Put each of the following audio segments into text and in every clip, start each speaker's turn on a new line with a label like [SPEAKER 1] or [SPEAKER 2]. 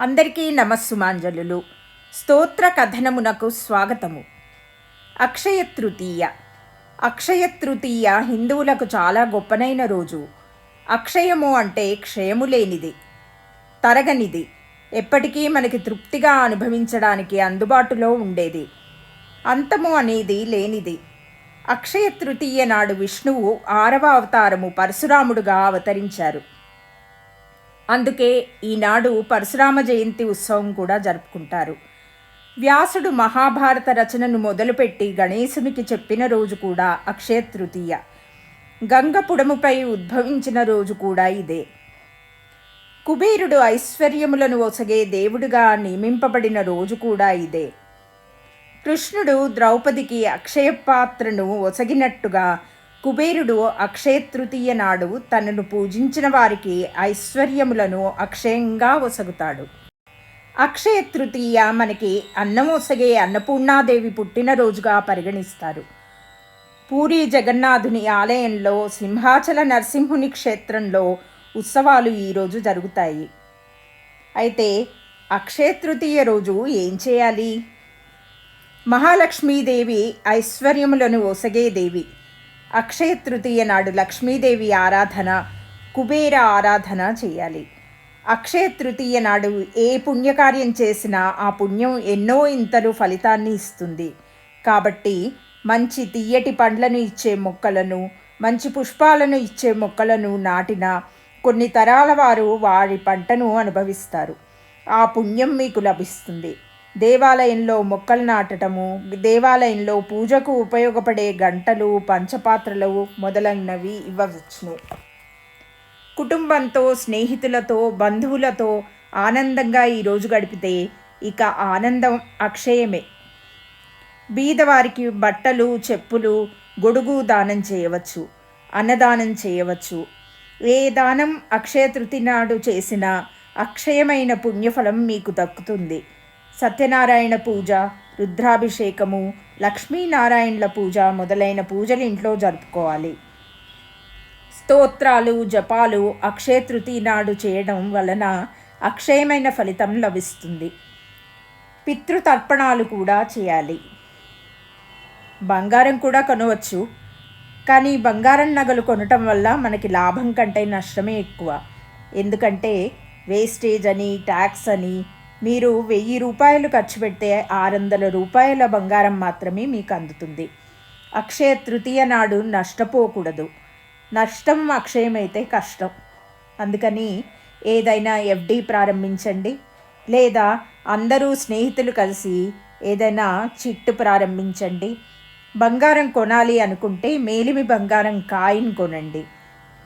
[SPEAKER 1] అందరికీ నమస్సుమాంజలులు. స్తోత్ర కథనమునకు స్వాగతము. అక్షయ తృతీయ. అక్షయ తృతీయ హిందువులకు చాలా గొప్పనైన రోజు. అక్షయము అంటే క్షయము లేనిది తరగనిది. ఎప్పటికీ మనకి తృప్తిగా అనుభవించడానికి అందుబాటులో ఉండేది. అంతము అనేది లేనిది. అక్షయ తృతీయ నాడు విష్ణువు ఆరవ అవతారము పరశురాముడుగా అవతరించారు. అందుకే ఈనాడు పరశురామ జయంతి ఉత్సవం కూడా జరుపుకుంటారు. వ్యాసుడు మహాభారత రచనను మొదలుపెట్టి గణేశునికి చెప్పిన రోజు కూడా అక్షయ తృతీయ. గంగ పుడముపై ఉద్భవించిన రోజు కూడా ఇదే. కుబేరుడు ఐశ్వర్యములను ఒసగే దేవుడిగా నియమింపబడిన రోజు కూడా ఇదే. కృష్ణుడు ద్రౌపదికి అక్షయ పాత్రను ఒసగినట్టుగా కుబేరుడు అక్షయ తృతీయ నాడు తనను పూజించిన వారికి ఐశ్వర్యములను అక్షయంగా ఒసగుతాడు. అక్షయ తృతీయ మనకి అన్నం ఒసగే అన్నపూర్ణాదేవి పుట్టినరోజుగా పరిగణిస్తారు. పూరి జగన్నాథుని ఆలయంలో సింహాచల నరసింహుని క్షేత్రంలో ఉత్సవాలు ఈరోజు జరుగుతాయి. అయితే అక్షయ తృతీయ రోజు ఏం చేయాలి? మహాలక్ష్మీదేవి ఐశ్వర్యములను ఒసగే దేవి. అక్షయ తృతీయ నాడు లక్ష్మీదేవి ఆరాధన కుబేర ఆరాధన చేయాలి. అక్షయ తృతీయ నాడు ఏ పుణ్యకార్యం చేసినా ఆ పుణ్యం ఎన్నో ఇంతలు ఫలితాన్ని ఇస్తుంది. కాబట్టి మంచి తీయటి పండ్లను ఇచ్చే మొక్కలను మంచి పుష్పాలను ఇచ్చే మొక్కలను నాటిన కొన్ని తరాల వారు వారి పంటను అనుభవిస్తారు. ఆ పుణ్యం మీకు లభిస్తుంది. దేవాలయంలో మొక్కలు నాటటము దేవాలయంలో పూజకు ఉపయోగపడే గంటలు పంచపాత్రలు మొదలైనవి ఇవ్వవచ్చును. కుటుంబంతో స్నేహితులతో బంధువులతో ఆనందంగా ఈరోజు గడిపితే ఇక ఆనందం అక్షయమే. బీదవారికి బట్టలు చెప్పులు గొడుగు దానం చేయవచ్చు అన్నదానం చేయవచ్చు. ఏ దానం అక్షయ తృతి నాడు చేసినా అక్షయమైన పుణ్యఫలం మీకు దక్కుతుంది. సత్యనారాయణ పూజ రుద్రాభిషేకము లక్ష్మీనారాయణుల పూజ మొదలైన పూజలు ఇంట్లో జరుపుకోవాలి. స్తోత్రాలు జపాలు అక్షయ తృతీయ నాడు చేయడం వలన అక్షయమైన ఫలితం లభిస్తుంది. పితృతర్పణాలు కూడా చేయాలి. బంగారం కూడా కొనవచ్చు. కానీ బంగారం నగలు కొనటం వల్ల మనకి లాభం కంటే నష్టమే ఎక్కువ. ఎందుకంటే వేస్టేజ్ అని ట్యాక్స్ అని మీరు వెయ్యి రూపాయలు ఖర్చు పెడితే ఆరు వందల రూపాయల బంగారం మాత్రమే మీకు అందుతుంది. అక్షయ తృతీయ నాడు నష్టపోకూడదు. నష్టం అక్షయమైతే కష్టం. అందుకని ఏదైనా ఎఫ్డి ప్రారంభించండి. లేదా అందరూ స్నేహితులు కలిసి ఏదైనా చిట్టు ప్రారంభించండి. బంగారం కొనాలి అనుకుంటే మేలిమి బంగారం కాయిన్ కొనండి.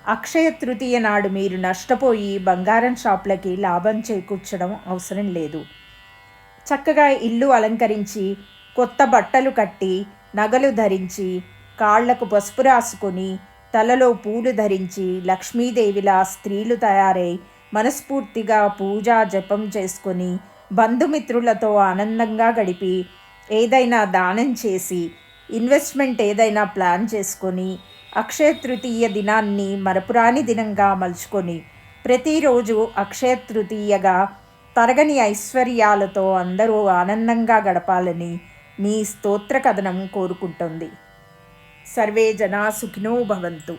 [SPEAKER 1] అక్షయ తృతీయ నాడు మీరు నష్టపోయి బంగారం షాపులకి లాభం చేకూర్చడం అవసరం లేదు. చక్కగా ఇల్లు అలంకరించి కొత్త బట్టలు కట్టి నగలు ధరించి కాళ్ళకు పసుపు రాసుకొని తలలో పూలు ధరించి లక్ష్మీదేవిలా స్త్రీలు తయారై మనస్ఫూర్తిగా పూజ జపం చేసుకొని బంధుమిత్రులతో ఆనందంగా గడిపి ఏదైనా దానం చేసి ఇన్వెస్ట్మెంట్ ఏదైనా ప్లాన్ చేసుకొని అక్షయ తృతీయ దినాన్ని మరపురాని దినంగా మలుచుకొని ప్రతిరోజు అక్షయ తృతీయగా తరగని ఐశ్వర్యాలతో అందరూ ఆనందంగా గడపాలని మీ స్తోత్ర కథనం కోరుకుంటుంది. సర్వే జనా సుఖినో భవంతు.